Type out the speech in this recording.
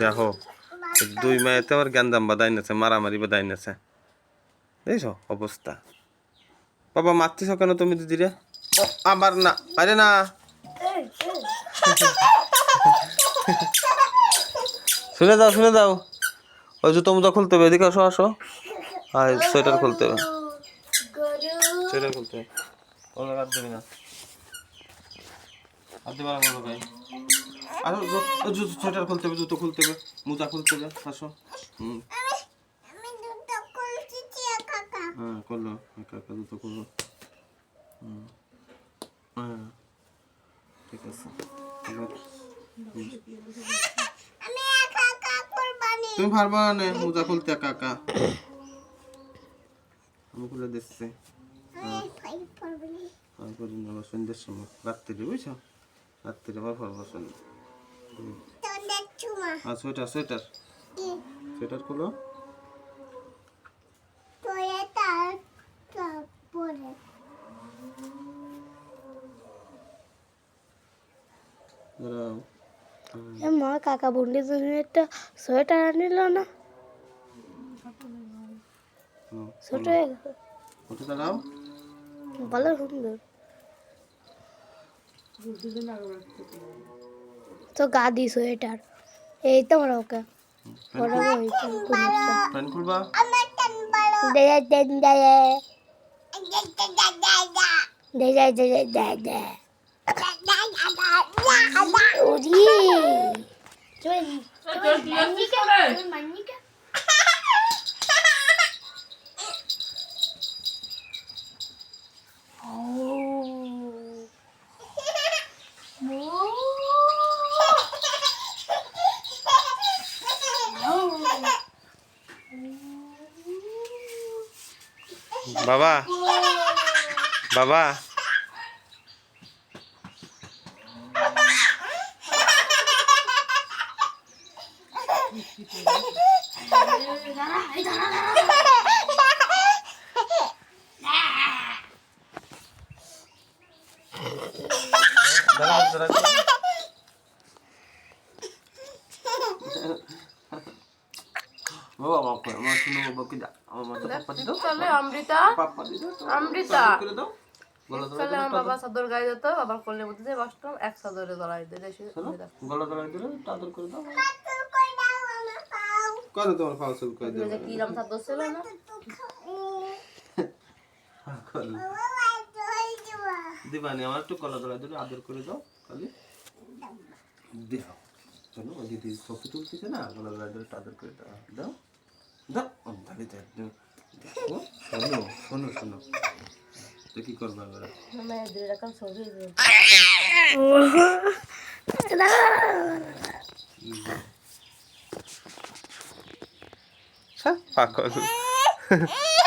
দেখো দুই মায়েতে আমার গ্যান্দাম বাদাই নেছে মারামারি বাদাই নেছে দেখছ অবস্থা? বাবা মারতেছ কেন তুমি দিদিরে ও, আবার না আরে না। শুনে দাও শুনে দাও ওই জুতো মুতো খুলতে হবে এদিকে আসো আসো। আর সোয়েটার খুলতে হবে। সোয়েটার খুলতে হবে। ওগুলো হাত দিবি না। দিবা না বলো ভাই। আর জুতো সোয়েটার খুলতে হবে জুতো খুলতে হবে মোজা খুলতে হবে আসো। হুম। হ্যাঁ করল। একা একা জুতো করল হুম। হ্যাঁ। ঠিক আছে। তুমি পারবা না মোজা খুলতে একা একা? আমি খুলে দিচ্ছি আবার সন্ধ্যের সময়। রাত্রিরে বুঝছ? রাত্রিরে আবার পারব সন্ধ্যে আর সোয়েটার সোয়েটার? সোয়েটার খুলো। মা কাকা বুন্ডির জন্য একটা সোয়েটার আনিল না? দাঁড়াও। ভালো সুন্দর। তো গাদি সোয়েটার এই তো মনে ওকে চল Baba. Baba. বাবা আমার শুনো বাবা আমার মাথা পাপ্পা দিতো চলে অমৃতা। পাপ্পা দিতো অমৃতা। করে দাও। গলা চলে বাবা চাদর গায়ে দিত বাবার মধ্যে এক চাদরে দিলে করে দাও। কেন তোমার পাও চুল করে দেবো কিরম চাদর ছিল না? দিবানি আমার একটু গলা ধরে দিলে আদর করে দাও খালি। দেও। শোনো ওই দিদি ছবি তুলতেছে না গলা ধরে দিলে আদর করে দাও দাও। দাও তাহলে তো একদম দেখো শোনো শোনো শোনো। তো কি করব এবার?